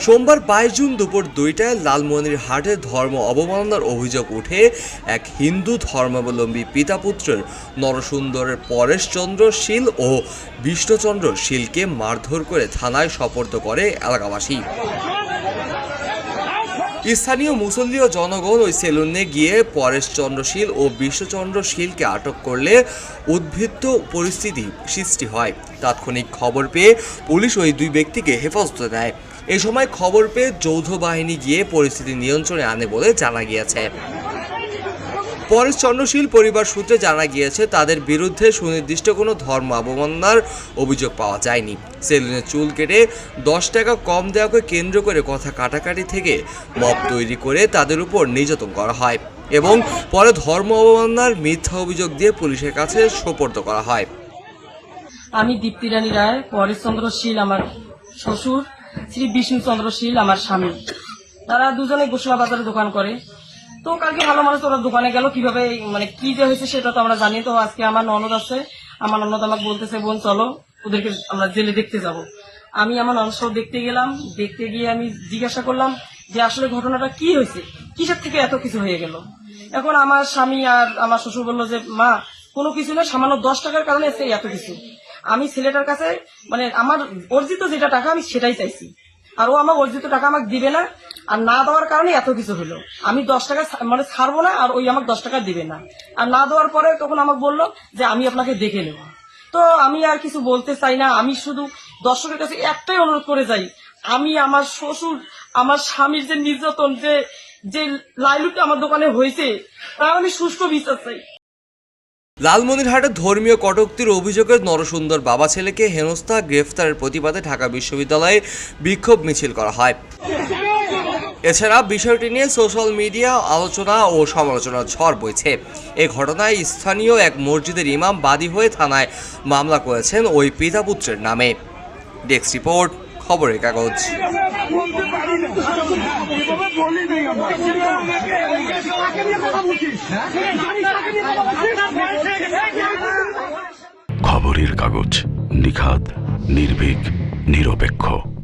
সোমবার বাইশ জুন দুপুর দুইটায় লালমনির হাটে ধর্ম অবমাননার অভিযোগ উঠে এক হিন্দু ধর্মাবলম্বী পিতা পুত্রের নরসুন্দরের পরেশচন্দ্র শীল ও বিষ্ণুচন্দ্র শীলকে মারধর করে থানায় সপর্দ করে এলাকাবাসী। স্থানীয় মুসল্লি ও জনগণ ওই সেলুনে গিয়ে পরেশচন্দ্রশীল ও বিশ্বচন্দ্র শীলকে আটক করলে উদ্বৃত্ত পরিস্থিতি সৃষ্টি হয়। তাৎক্ষণিক খবর পেয়ে পুলিশ ওই দুই ব্যক্তিকে হেফাজতে দেয় এ সময় খবর পেয়ে যৌথ বাহিনী গিয়ে পরিস্থিতি নিয়ন্ত্রণে আনে বলে জানা গিয়েছে। পরেশ চন্দ্রশীল পরিবার সূত্রে জানা গিয়েছে, তাদের বিরুদ্ধে সুনির্দিষ্ট কোনো ধর্ম অবমাননার অভিযোগ পাওয়া যায়নি। সেলুনে চুল কেটে দশ টাকা কম দেওয়াকে কেন্দ্র করে কথা কাটাকাটি থেকে মব তৈরি করে তাদের উপর নির্যাতন করা হয় এবং পরে ধর্ম অবমাননার মিথ্যা অভিযোগ দিয়ে পুলিশের কাছে সোপর্দ করা হয়। আমি দীপ্তি রানী রায় পরেশচন্দ্র শীল আমার শ্বশুর, শ্রী বিষ্ণুচন্দ্র শীল আমার স্বামী। তারা দুজনে গোসলা বাজারে দোকান করে। তো কালকে ভালো মানুষ ওরা দোকানে গেল, কীভাবে মানে কি যে হয়েছে সেটা তো আমরা জানি। তো আজকে আমার ননদ আছে। আমার ননদ আমাকে বলতেছে, বোন, চলো, ওদেরকে আমরা জেলে দেখতে যাব। আমি আমার ননদ দেখতে গেলাম। দেখতে গিয়ে আমি জিজ্ঞাসা করলাম যে, আসলে ঘটনাটা কি হয়েছে? কিসের থেকে এত কিছু হয়ে গেল? এখন আমার স্বামী আর আমার শ্বশুর বলল যে, মা, কোনো কিছু না, সামান্য দশ টাকার কারণে এসে এত কিছু। আমি ছেলেটার কাছে মানে আমার অর্জিত যেটা টাকা, আমি সেটাই চাইছি। আর ও আমার অর্জিত টাকা আমাকে দিবে না আর না দেওয়ার কারণে এত কিছু হলো। আমি দশ টাকা মানে ছাড়বো না, আর ওই আমাকে দশ টাকা দিবে না। আর না দেওয়ার পরে তখন আমাকে বলল যে, আমি আপনাকে দেখে নেব। তো আমি আর কিছু বলতে চাই না। আমি শুধু দর্শকের কাছে একটাই অনুরোধ করে যাই, আমি আমার শ্বশুর, আমার স্বামীর যে নির্যাতন, যে যে লাইলুটি আমার দোকানে হয়েছে, তার আমি সুস্থ বিচার চাই। লালমনিরহাটে ধর্মীয় কটূক্তির অভিযোগে নরসুন্দর বাবা ছেলেকে হেনস্থা গ্রেফতারের প্রতিবাদে ঢাকা বিশ্ববিদ্যালয়ে বিক্ষোভ মিছিল করা হয়। এছাড়া বিষয়টি নিয়ে সোশ্যাল মিডিয়া আলোচনা ও সমালোচনার ঝড় বইছে। এ ঘটনায় স্থানীয় এক মসজিদের ইমাম বাদী হয়ে থানায় মামলা করেছেন ওই পিতা পুত্রের নামে। ডেস্ক রিপোর্ট, খবরের কাগজ। খবরের কাগজ নিখাদ, নির্ভীক, নিরপেক্ষ।